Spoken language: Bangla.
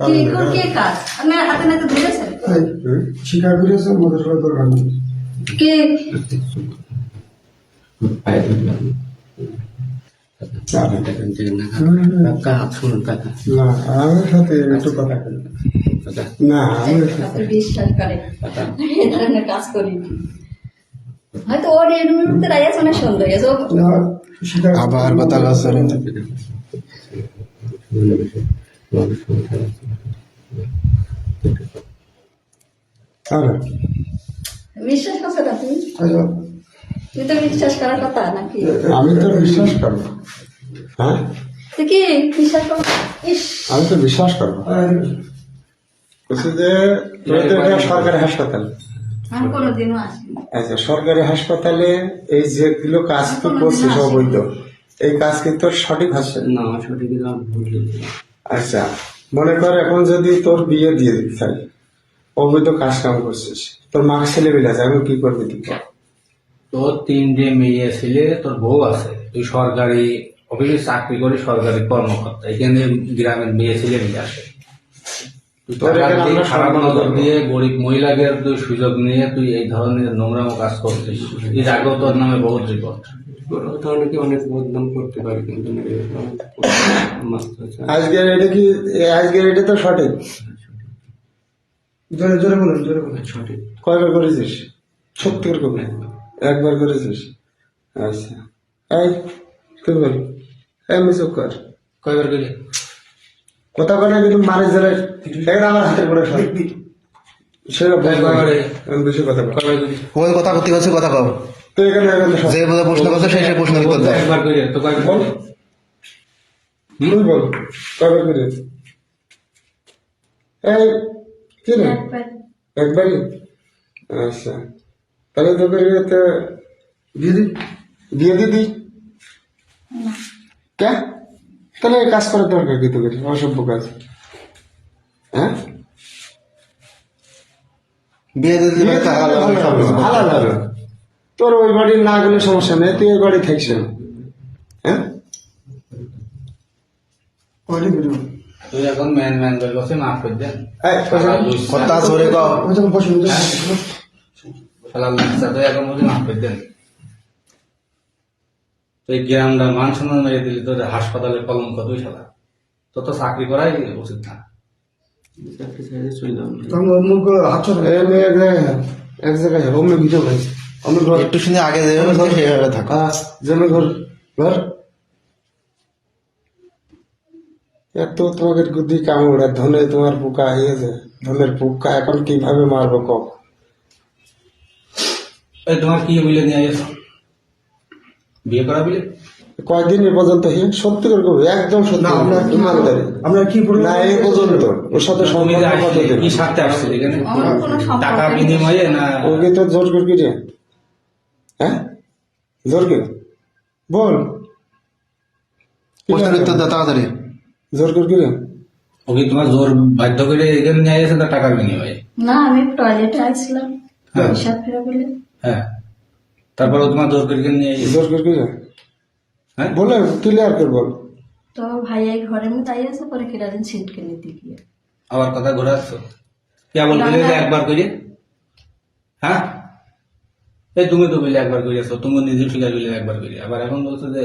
কি কোন কে কাজ হাতে নাতে ধরেছেন স্বীকার দরকার নেই। কে? করে। কাজ হয়তো ওর রাইয়াছে অনেক সুন্দর। আবার বলছেন আর বিশ্বাস করছ না আচ্ছা, তুই তো বিশ্বাস করার কথা নাকি? আমি তো বিশ্বাস করব। হ্যাঁ? তুই কি বিশ্বাস আমি তো বিশ্বাস করব। যে তো সরকারি হাসপাতাল। আমি কোনোদিনও আসিনি। আচ্ছা সরকারি হাসপাতালে এই যেগুলো কাজ তুই করছিস অবৈধ এই কাজ কি তোর সঠিক হচ্ছে না সঠিক। আচ্ছা মনে কর এখন যদি তোর বিয়ে দিয়ে দিতে চাই অবৈধ কাজ কাম করছিস। তোর মা ছেলে মিলে আছে আমি কি করবি তুই? তোর তিনটে মেয়ে ছেলে তোর বউ আছে। তুই সরকারি অফিসে চাকরি করি সরকারি কর্মকর্তা। এখানে গ্রামের মেয়ে ছেলে নিয়ে আসে। তুই তোর টাকা এখানে দিয়ে আমরা খারাপ নজর দিয়ে গরিব মহিলাকে তুই সুযোগ নিয়ে তুই এই ধরনের নোংরাম কাজ করছিস। এর আগেও তোর নামে বহুত রিপোর্ট অনেকে অনেক বদনাম করতে পারে কিন্তু? আজকের এটা কি আজকের এটা তো সঠিক। জোরে জোরে বলুন জোরে বলুন। সঠিক। কয়বার করেছিস? সত্যি করে। কবে একবার করেছিস? আচ্ছা। এই তুই বল। এমনি চুপ কর। কয়বার করে কথা বলে কিন্তু মারে জেলে এখানে আমার হাতের করে সর। সেটা একবারে। আমি কথা করতে কথা কও। যে প্রশ্ন করছে সেই সেই প্রশ্ন উত্তর দাও একবার করে তো বল। বল। কয়বার করে এই কি রে একবারই আচ্ছা। তাহলে তোদের তো বিয়ে দি বিয়ে দিদি কে? তাহলে এই কাজ করার দরকার কি তোদের? অসভ্য কাজ। হ্যাঁ? বিয়ে দিয়ে দিলে ভালো। তোর ওই বাড়ি না গেলে সমস্যা নেই। তুই ওই বাড়ি থাকিস না। হ্যাঁ? তুই এখন ম্যান ম্যান করে বসে মাফ করে দেন কথা জোরে কও। শালা লাচ্চা, তুই এখন বলছি মাফ করে দেন তুই গ্রামটা মান সম্মান মেরে দিলি তোর হাসপাতালে কলঙ্ক তুই শালা। তোর তো চাকরি করাই উচিত না। চাকরি ছেড়ে চলে যাও এই মেয়ে এক জায়গায় হ্যাঁ, হ্যাঁ, ভিডিও ঘর একটু শুনে আগে থাকে সেভাবে থাকো। আহ, জমি ঘর। এত তোমাকে গুদ্ধি কামড় আর ধনে তোমার পোকা হয়েছে। ধনের পোকা এখন কীভাবে মারবো এই তোমার কি বিলে নিয়ে বিয়ে করা বিলে? কয়দিন এ পর্যন্ত সত্যি করে কবে একদম সত্যি আমরা কি বলব? না এই পর্যন্ত। ওর সাথে সম্পর্ক কত দিন কি স্বার্থে এখানে? সম্পর্ক টাকা বিনিময়ে না ওকে তো জোর করে কি রে হ্যাঁ? জোর করে? বল। প্রশ্নের উত্তর দাও তাড়াতাড়ি। জোর করে কি রে ওকে তোমার জোর বাধ্য করে এখানে নিয়ে না টাকার বিনিময়ে? না আমি টয়লেটে আসছিলাম হ্যাঁ। হিসাব ফেরা বলে। হ্যাঁ। তারপর ও তোমার জোর করে নিয়ে জোর করে কি রে হ্যাঁ? বলে ক্লিয়ার করে বল তো ভাই এই ঘরের মধ্যে তাই আছে পরে কিরাদিন ছিটকে নিতে গিয়ে আবার কথা ঘোরাচ্ছ? কেবল বলে যে একবার করে হ্যাঁ? এই তুমি তো বলে একবার করেছ তুমি নিজে স্বীকার করলে একবার করে আবার এখন বলছো যে